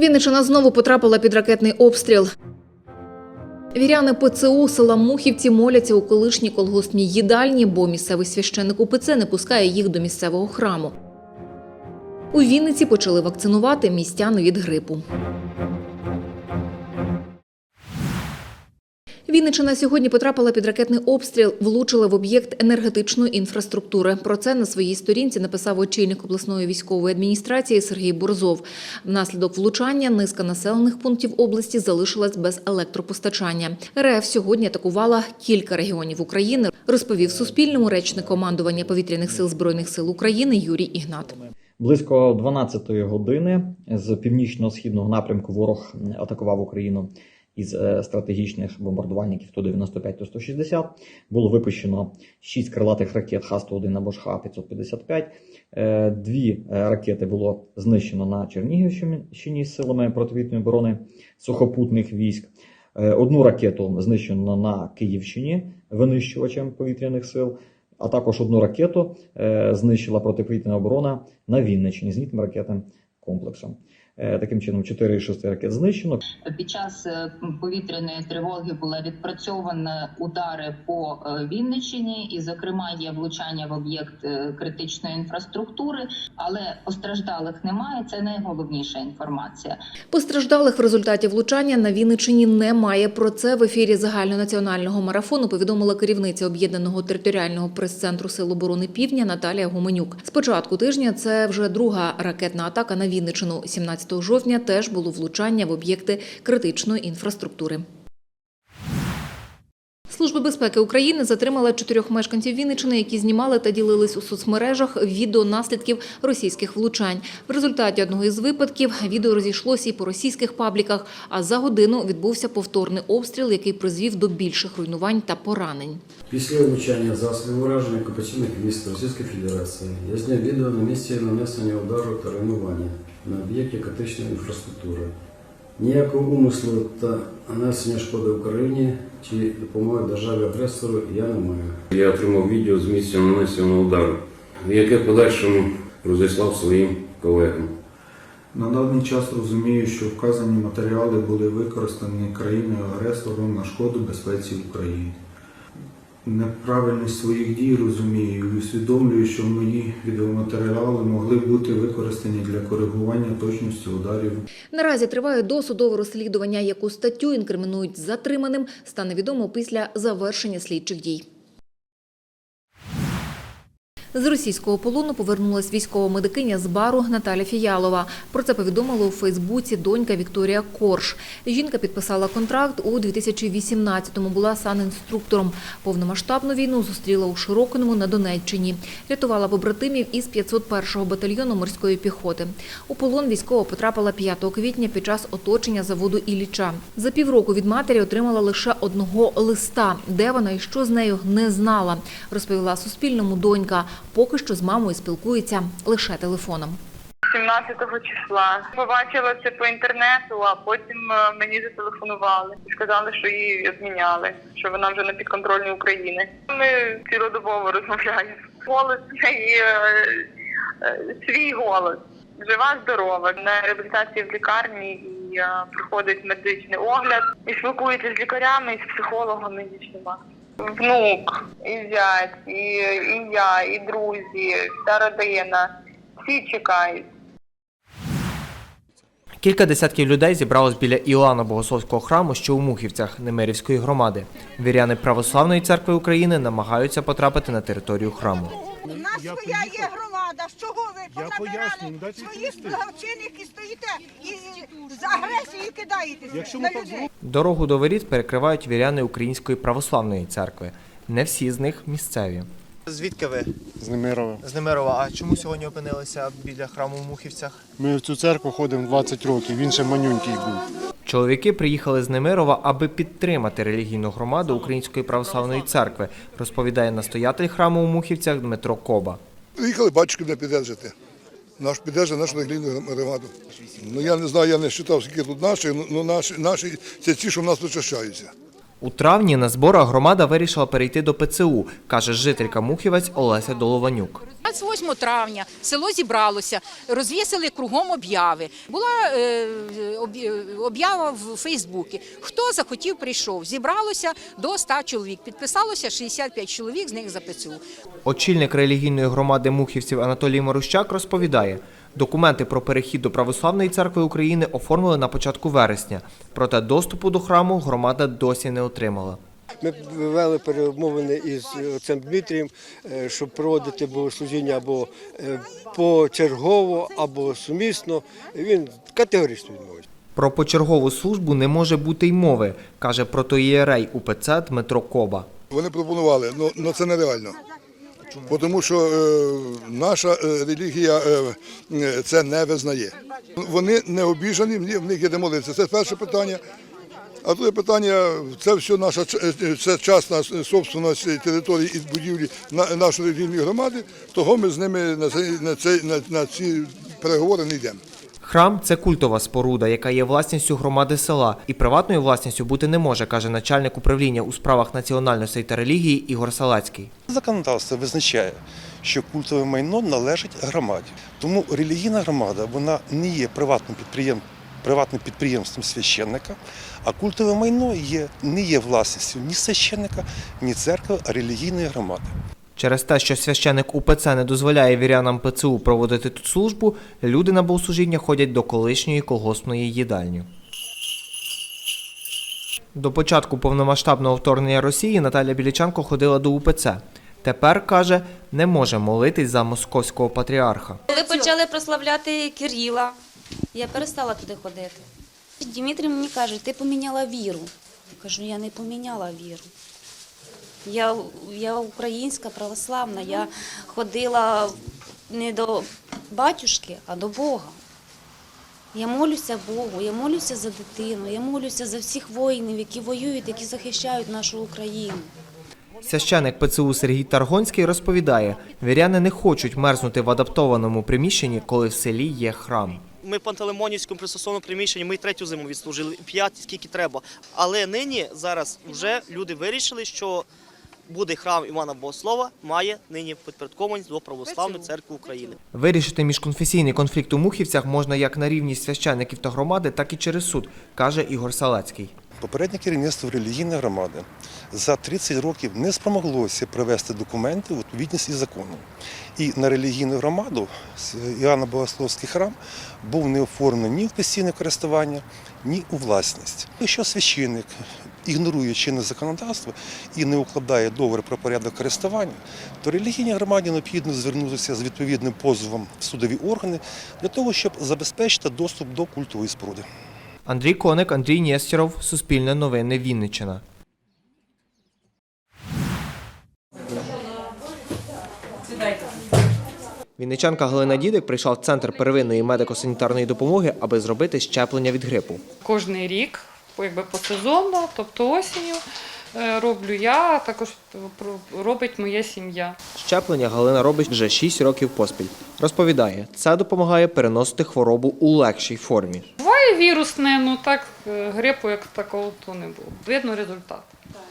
Вінничина знову потрапила під ракетний обстріл. Віряни ПЦУ села Мухівці моляться у колишній колгоспній їдальні, бо місцевий священник УПЦ не пускає їх до місцевого храму. У Вінниці почали вакцинувати містян від грипу. Вінничина сьогодні потрапила під ракетний обстріл, влучила в об'єкт енергетичної інфраструктури. Про це на своїй сторінці написав очільник обласної військової адміністрації Сергій Борзов. Внаслідок влучання низка населених пунктів області залишилась без електропостачання. РФ сьогодні атакувала кілька регіонів України, розповів Суспільному речник командування повітряних сил збройних сил України Юрій Ігнат. Близько 12-ї години з північно-східного напрямку ворог атакував Україну із е, стратегічних бомбардувальників Ту-95 Ту-160. Було випущено 6 крилатих ракет Х-101 або ж Х-555. Е, Дві е, ракети було знищено на Чернігівщині силами противітної оборони сухопутних військ. Одну ракету знищено на Київщині винищувачем повітряних сил. А також одну ракету знищила протиповітряна оборона на Вінниччині зенітним ракетним комплексом. Е, Таким чином, 4 із 6 ракет знищено. Під час е, повітряної тривоги були відпрацьовані удари по е, Вінниччині, і, зокрема, є влучання в об'єкт критичної інфраструктури, але постраждалих немає. Це найголовніша інформація. Постраждалих в результаті влучання на Вінниччині немає. Про це в ефірі загальнонаціонального марафону повідомила керівниця об'єднаного територіального прес-центру Сил оборони Півдня Наталія Гуменюк. З початку тижня це вже друга ракетна атака на Вінниччину. 17 жовтня теж було влучання в об'єкти критичної інфраструктури. Служба безпеки України затримала чотирьох мешканців Вінниччини, які знімали та ділились у соцмережах відео наслідків російських влучань. В результаті одного із випадків відео розійшлося і по російських пабліках. А за годину відбувся повторний обстріл, який призвів до більших руйнувань та поранень. Після влучання засобів ураження окупаційних військ Російської Федерації я зняв відео на місці нанесення удару та руйнування на об'єкті критичної інфраструктури. Ніякого умислу та нанесення шкоди Україні чи допомоги державі агресору я не маю. Я отримав відео з місця нанесеного удару, яке в подальшому розіслав своїм колегам. На даний час розумію, що вказані матеріали були використані країною-агресором на шкоду безпеці України. Неправильність своїх дій розумію і усвідомлюю, що мої відеоматеріали могли бути використані для коригування точності ударів Наразі триває досудове розслідування, яку статтю інкримінують затриманим, стане відомо після завершення слідчих дій. З російського полону повернулась військова медикиня з бару Наталя Фіялова. Про це повідомила у Фейсбуці донька Вікторія Корж. Жінка підписала контракт у 2018-му, була санінструктором. Повномасштабну війну зустріла у Широкиному на Донеччині. Рятувала побратимів із 501-го батальйону морської піхоти. У полон військова потрапила 5 квітня під час оточення заводу Ілліча. За півроку від матері отримала лише одного листа. Де вона і що з нею не знала, розповіла Суспільному донька. Поки що з мамою спілкується лише телефоном. 17 числа. Побачила це по інтернету, а потім е, мені зателефонували і сказали, що її обміняли, що вона вже на підконтрольній України. Ми цілодобово розмовляємо. Голос неї е, е, свій голос. Жива, здорова. На реабілітації в лікарні і проходить медичний огляд. І спілкується з лікарями, і з психологами всіма. Внук, і зять, і, і я, і друзі, вся родина. Всі чекають. Кілька десятків людей зібралось біля Іоанна Богословського храму, що у Мухівцях Немирівської громади. Віряни Православної церкви України намагаються потрапити на територію храму. У нас своя є громада. З чого ви понабирали дайте своїх благочинних і стоїте і з агресією кидаєтеся Якщо на людей? Дорогу до воріт перекривають віряни Української православної церкви. Не всі з них місцеві. Звідки ви? З Немирова. З Немирова. А чому сьогодні опинилися біля храму в Мухівцях? Ми в цю церкву ходимо 20 років, він ще манюнький був. Чоловіки приїхали з Немирова, аби підтримати релігійну громаду Української православної церкви, розповідає настоятель храму у Мухівцях Дмитро Коба. Приїхали батюшки мене піддержати. Наш піддержує нашу релігійну громаду. Ну я не знаю, я не вважав, скільки тут наших, але наші, наші це ті, що в нас причащаються. У травні на зборах громада вирішила перейти до ПЦУ, каже жителька Мухівець Олеся Долованюк. 28 травня село зібралося, розвісили кругом обяви. Була е, об'ява в Фейсбуці. Хто захотів, прийшов. Зібралося до 100 чоловік. Підписалося 65 чоловік, з них за ПЦУ. Очільник релігійної громади мухівців Анатолій Морощак розповідає, документи про перехід до Православної церкви України оформили на початку вересня, проте доступу до храму громада досі не отримала. Ми вели перемовини із отцем Дмитрієм, е, щоб проводити богослужіння або е, почергово, або сумісно. Він категорично відмовився. Про почергову службу не може бути й мови, каже протоїерей УПЦ Дмитро Коба. Вони пропонували, але це нереально. Тому що е, наша е, релігія е, це не визнає. Вони не обіжані, в них- в них є де молитися. Це перше питання. А друге питання це все наша е, це частна собственність території і будівлі нашої релігійної громади, того ми з ними на ці, на ці, на, на ці переговори не йдемо. Храм це культова споруда, яка є власністю громади села, і приватною власністю бути не може, каже начальник управління у справах національностей та релігії Ігор Салацький. Законодавство визначає, що культове майно належить громаді. Тому релігійна громада вона не є приватним підприєм... приватним підприємством священника, а культове майно є, не є власністю ні священника, ні церкви, а релігійної громади. Через те, що священик УПЦ не дозволяє вірянам ПЦУ проводити тут службу, люди на богослужіння ходять до колишньої колгоспної їдальні. До початку повномасштабного вторгнення Росії Наталя Білічанко ходила до УПЦ. Тепер каже, не може молитись за московського патріарха. Коли почали прославляти Кирила, я перестала туди ходити. Дмитрій мені каже, ти поміняла віру. Я кажу, я не поміняла віру. Я, я українська православна, я ходила не до батюшки, а до Бога. Я молюся Богу, я молюся за дитину, я молюся за всіх воїнів, які воюють, які захищають нашу Україну. Священик ПЦУ Сергій Таргонський розповідає, віряни не хочуть мерзнути в адаптованому приміщенні, коли в селі є храм. Ми в Пантелеймонівському пристосованому приміщенні, ми третю зиму відслужили, п'ять, скільки треба. Але нині зараз вже люди вирішили, що буде храм Івана Богослова, має нині підпорядкованість до Православної церкви України. Вирішити міжконфесійний конфлікт у Мухівцях можна як на рівні священиків та громади, так і через суд, каже Ігор Салацький. Попереднє керівництво релігійної громади за 30 років не спромоглося привести документи у відповідність із законом. І на релігійну громаду Іоанна Богословський храм був не оформлений ні в постійне користування, ні у власність. Якщо священник ігнорує чинне законодавство і не укладає договір про порядок користування, то релігійній громаді необхідно звернутися з відповідним позовом в судові органи для того, щоб забезпечити доступ до культової споруди. Андрій Коник, Андрій Нєстєров, Суспільне новини, Вінниччина. Вінничанка Галина Дідик прийшла в центр первинної медико-санітарної допомоги, аби зробити щеплення від грипу. Кожний рік, якби посезонно, тобто осінню, е, роблю я, а також робить моя сім'я. Щеплення Галина робить вже 6 років поспіль. Розповідає, це допомагає переносити хворобу у легшій формі. Буває вірусне, ну так е, грипу як такого то не було. Видно результат.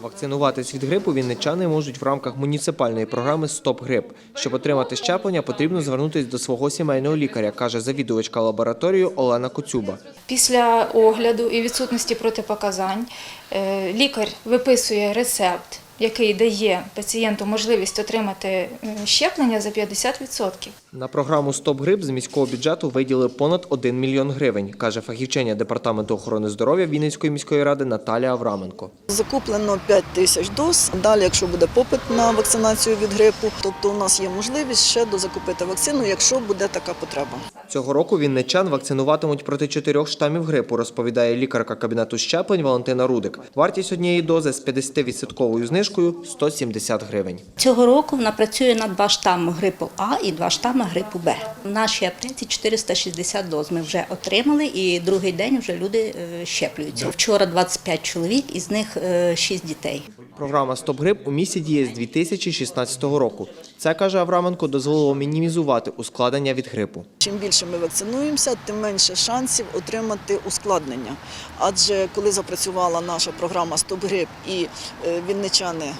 Вакцинуватись від грипу вінничани можуть в рамках муніципальної програми Стоп грип. Щоб отримати щеплення, потрібно звернутися до свого сімейного лікаря, каже завідувачка лабораторії Олена Коцюба. Після огляду і відсутності протипоказань е, лікар виписує рецепт, який дає пацієнту можливість отримати щеплення за 50%. На програму Стоп грип з міського бюджету виділили понад 1 мільйон гривень, каже фахівчиня департаменту охорони здоров'я Вінницької міської ради Наталія Авраменко. Закуплено 5 тисяч доз. Далі, якщо буде попит на вакцинацію від грипу, тобто у нас є можливість ще дозакупити вакцину, якщо буде така потреба. Цього року вінничан вакцинуватимуть проти чотирьох штамів грипу, розповідає лікарка кабінету щеплень Валентина Рудик. Вартість однієї дози з 50% знижкою 170 гривень. Цього року вона працює на два штами грипу А і два штами грипу Б. В нашій аптеці 460 доз ми вже отримали, і другий день вже люди е, щеплюються. Вчора 25 чоловік, із них 6 дітей. Програма Стоп грип у місті діє з 2016 року. Це каже Авраменко, дозволило мінімізувати ускладнення від грипу. Чим більше ми вакцинуємося, тим менше шансів отримати ускладнення. Адже коли запрацювала наша програма Стоп грип і е, вінничани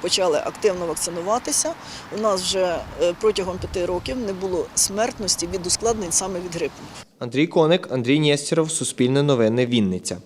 почали активно вакцинуватися, у нас вже е, протягом п'яти років не було смертності від ускладнень саме від грипу. Андрій Коник, Андрій Нєстєров, Суспільне новини, Вінниця.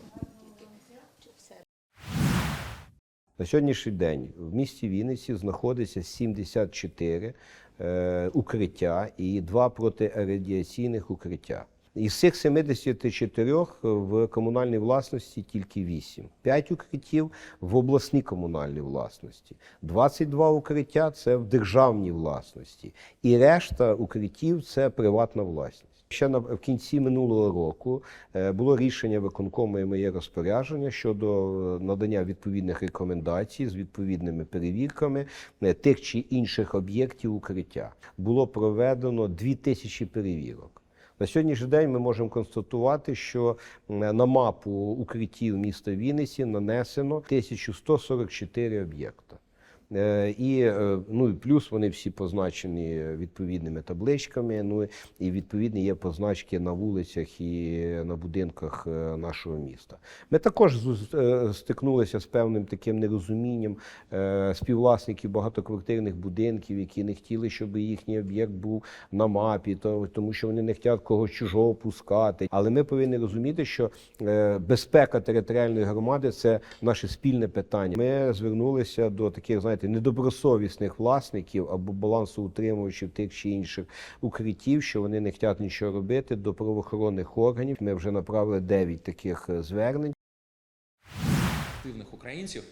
На сьогоднішній день в місті Вінниці знаходиться 74 е, укриття і два протирадіаційних укриття. Із цих 74 в комунальній власності тільки 8. 5 укриттів в обласній комунальній власності. 22 укриття це в державній власності. І решта укриттів це приватна власність. Ще на в кінці минулого року е, було рішення виконкому і моє розпорядження щодо е, надання відповідних рекомендацій з відповідними перевірками е, тих чи інших об'єктів укриття. Було проведено 2000 перевірок. На сьогоднішній день ми можемо констатувати, що на мапу укриттів міста Вінниці нанесено 1144 об'єкта. Е, І е, ну і плюс вони всі позначені відповідними табличками. Ну і відповідні є позначки на вулицях і на будинках е, нашого міста. Ми також стикнулися з певним таким нерозумінням співвласників багатоквартирних будинків, які не хотіли, щоб їхній об'єкт був на мапі, то- тому що вони не хочуть когось чужого пускати. Але ми повинні розуміти, що безпека територіальної громади це наше спільне питання. Ми звернулися до таких, знаєте, недобросовісних власників або балансоутримувачів тих чи інших укриттів, що вони не хочуть нічого робити до правоохоронних органів. Ми вже направили 9 таких звернень, звернень. українців.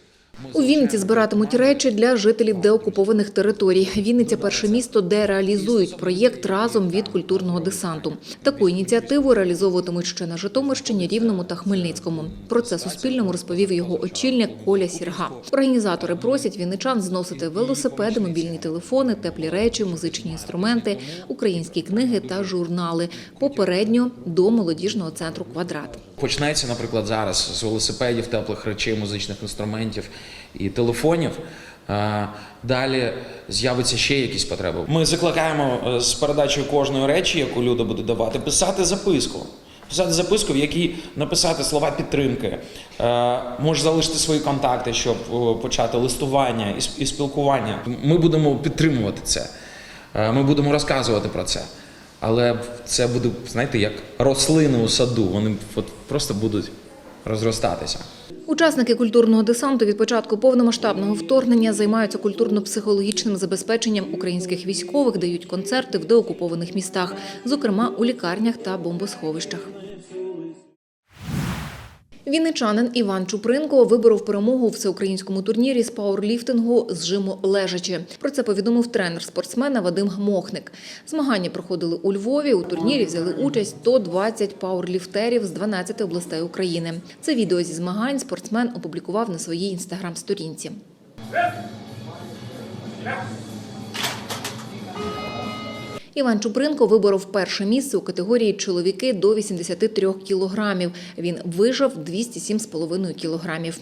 У Вінниці збиратимуть речі для жителів деокупованих територій. Вінниця – перше місто, де реалізують проєкт разом від культурного десанту. Таку ініціативу реалізовуватимуть ще на Житомирщині, Рівному та Хмельницькому. Про це Суспільному розповів його очільник Коля Сірга. Організатори просять вінничан зносити велосипеди, мобільні телефони, теплі речі, музичні інструменти, українські книги та журнали. Попередньо до молодіжного центру «Квадрат». Почнеться, наприклад, зараз з велосипедів, теплих речей, музичних інструментів і телефонів. Е, Далі з'явиться ще якісь потреби. Ми закликаємо е, з передачею кожної речі, яку люди будуть давати, писати записку. Писати записку, в якій написати слова підтримки, Е, може залишити свої контакти, щоб почати листування і спілкування. Ми будемо підтримувати це. Ми будемо розказувати про це. Але це буде, знаєте, як рослини у саду. Вони просто будуть розростатися. Учасники культурного десанту від початку повномасштабного вторгнення займаються культурно-психологічним забезпеченням українських військових, дають концерти в деокупованих містах, зокрема у лікарнях та бомбосховищах. Вінничанин Іван Чупринко виборов перемогу у всеукраїнському турнірі з пауерліфтингу з жиму лежачи. Про це повідомив тренер спортсмена Вадим Мохник. Змагання проходили у Львові. У турнірі взяли участь 120 пауерліфтерів з 12 областей України. Це відео зі змагань спортсмен опублікував на своїй інстаграм-сторінці. Іван Чупринко виборов перше місце у категорії чоловіки до 83 кілограмів. Він вижав 207,5 кілограмів.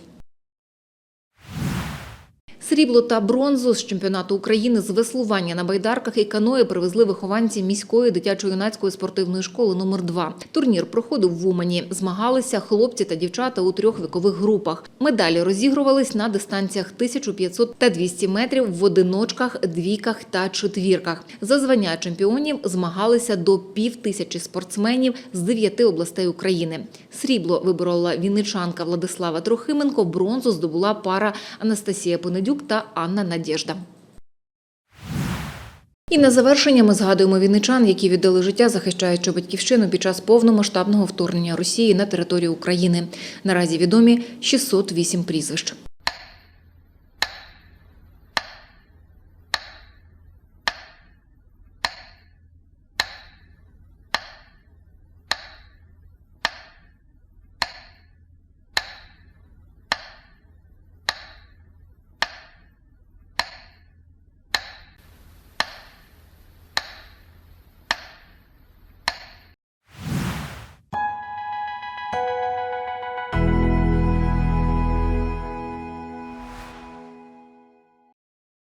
Срібло та бронзу з чемпіонату України з веслування на байдарках і каної привезли вихованці міської дитячо-юнацької спортивної школи номер 2 Турнір проходив в Умані. Змагалися хлопці та дівчата у трьох вікових групах. Медалі розігрувались на дистанціях 1500 та 200 метрів в одиночках, двійках та четвірках. За звання чемпіонів змагалися до пів тисячі спортсменів з дев'яти областей України. Срібло виборола вінничанка Владислава Трохименко, бронзу здобула пара Анастасія Понедюк та Анна Надєжда. І на завершення ми згадуємо вінничан, які віддали життя, захищаючи батьківщину під час повномасштабного вторгнення Росії на територію України. Наразі відомі 608 прізвищ.